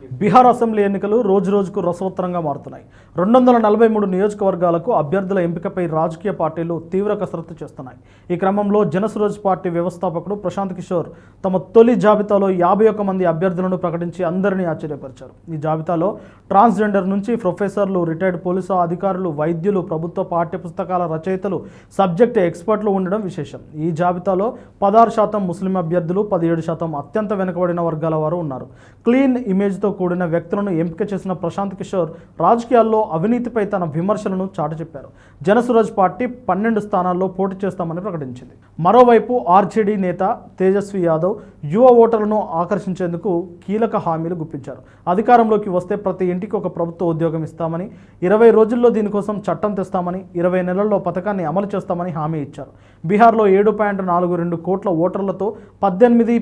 Bihar assembly ఎన్నికలు రోజు రోజుకు రసవత్తరంగా మారుతున్నాయి. రెండు వందల నలభై మూడు నియోజకవర్గాలకు అభ్యర్థుల ఎంపికపై రాజకీయ పార్టీలు తీవ్ర కసరత్తు చేస్తున్నాయి. ఈ క్రమంలో జనసురోజ్ పార్టీ వ్యవస్థాపకుడు ప్రశాంత్ కిషోర్ తమ తొలి జాబితాలో యాభై ఒక్క మంది అభ్యర్థులను ప్రకటించి అందరినీ ఆశ్చర్యపరిచారు. ఈ జాబితాలో ట్రాన్స్జెండర్ నుంచి ప్రొఫెసర్లు రిటైర్డ్ పోలీసు అధికారులు వైద్యులు ప్రభుత్వ పాఠ్య పుస్తకాల రచయితలు సబ్జెక్ట్ ఎక్స్పర్ట్లు ఉండడం విశేషం. ఈ జాబితాలో పదహారు శాతం ముస్లిం అభ్యర్థులు పదిహేడు శాతం అత్యంత వెనుకబడిన వర్గాల వారు ఉన్నారు. క్లీన్ ఇమేజ్తో కూడిన వ్యక్తులను ఎంపిక చేసిన ప్రశాంత్ కిషోర్ రాజకీయాల్లో అవినీతిపై తన విమర్శలను చాటచెప్పారు. జనసురాజ్ పార్టీ పన్నెండు స్థానాల్లో పోటీ చేస్తామని ప్రకటించింది. మరోవైపు ఆర్జేడీ నేత తేజస్వి యాదవ్ యువ ఓటర్లను ఆకర్షించేందుకు కీలక హామీలు గుప్పించారు. అధికారంలోకి వస్తే ప్రతి ఇంటికి ఒక ప్రభుత్వ ఉద్యోగం ఇస్తామని ఇరవై రోజుల్లో దీనికోసం చట్టం తెస్తామని ఇరవై నెలల్లో పథకాన్ని అమలు చేస్తామని హామీ ఇచ్చారు. బీహార్లో ఏడు పాయింట్ నాలుగు రెండు కోట్ల ఓటర్లతో పద్దెనిమిది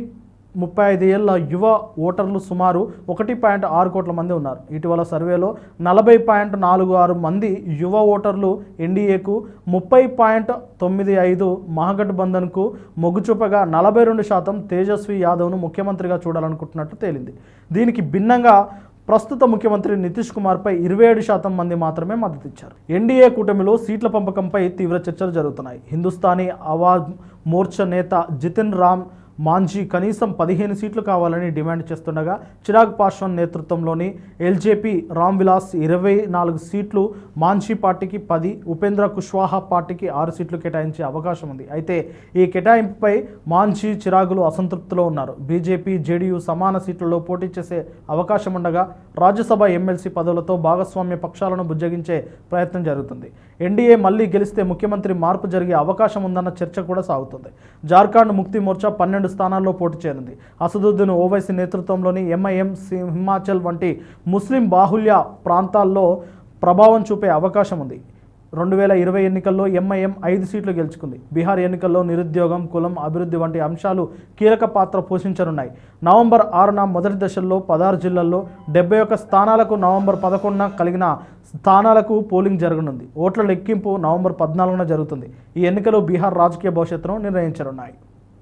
ముప్పై ఐదు ఏళ్ళ యువ ఓటర్లు సుమారు ఒకటి పాయింట్ ఆరు కోట్ల మంది ఉన్నారు. ఇటీవల సర్వేలో నలభై పాయింట్ నాలుగు ఆరు మంది యువ ఓటర్లు ఎన్డీఏకు ముప్పై పాయింట్ తొమ్మిది ఐదు మహాగఠబంధన్కు మొగ్గుచూపగా నలభై రెండు శాతం తేజస్వి యాదవ్ను ముఖ్యమంత్రిగా చూడాలనుకుంటున్నట్టు తేలింది. దీనికి భిన్నంగా ప్రస్తుత ముఖ్యమంత్రి నితీష్ కుమార్పై ఇరవై ఏడు శాతం మంది మాత్రమే మద్దతిచ్చారు ఎన్డీఏ కూటమిలో సీట్ల పంపకంపై తీవ్ర చర్చలు జరుగుతున్నాయి. హిందుస్థానీ అవాజ్ మోర్చా నేత జితిన్ రామ్ మాంజీ కనీసం పదిహేను సీట్లు కావాలని డిమాండ్ చేస్తుండగా చిరాగ్ పాస్వాన్ నేతృత్వంలోని ఎల్జేపీ రామ్ విలాస్ ఇరవై నాలుగు సీట్లు మాంజీ పార్టీకి పది ఉపేంద్ర కుష్వాహా పార్టీకి ఆరు సీట్లు కేటాయించే అవకాశం ఉంది. అయితే ఈ కేటాయింపుపై మాంజీ చిరాగులు అసంతృప్తిలో ఉన్నారు. బీజేపీ జేడీయూ సమాన సీట్లలో పోటీ చేసే అవకాశం ఉండగా రాజ్యసభ ఎమ్మెల్సీ పదవులతో భాగస్వామ్య పక్షాలను బుజ్జగించే ప్రయత్నం జరుగుతుంది. ఎన్డీఏ మళ్ళీ గెలిస్తే ముఖ్యమంత్రి మార్పు జరిగే అవకాశం ఉందన్న చర్చ కూడా సాగుతుంది. జార్ఖండ్ ముక్తి మోర్చా పన్నెండు స్థానాల్లో పోటీ చేరింది అసదుద్దీన్ ఓవైసీ నేతృత్వంలోని ఎంఐఎం హిమాచల్ వంటి ముస్లిం బాహుల్య ప్రాంతాల్లో ప్రభావం చూపే అవకాశం ఉంది. రెండు వేల ఇరవై ఎన్నికల్లో ఎంఐఎం ఐదు సీట్లు గెలుచుకుంది. బీహార్ ఎన్నికల్లో నిరుద్యోగం కులం అభివృద్ధి వంటి అంశాలు కీలక పాత్ర పోషించనున్నాయి. నవంబర్ ఆరున మొదటి దశల్లో పదహారు జిల్లాల్లో డెబ్బై ఒక్క స్థానాలకు నవంబర్ పదకొండున కలిగిన స్థానాలకు పోలింగ్ జరగనుంది. ఓట్ల లెక్కింపు నవంబర్ పద్నాలుగున జరుగుతుంది. ఈ ఎన్నికలు బీహార్ రాజకీయ భవిష్యత్తును నిర్ణయించనున్నాయి.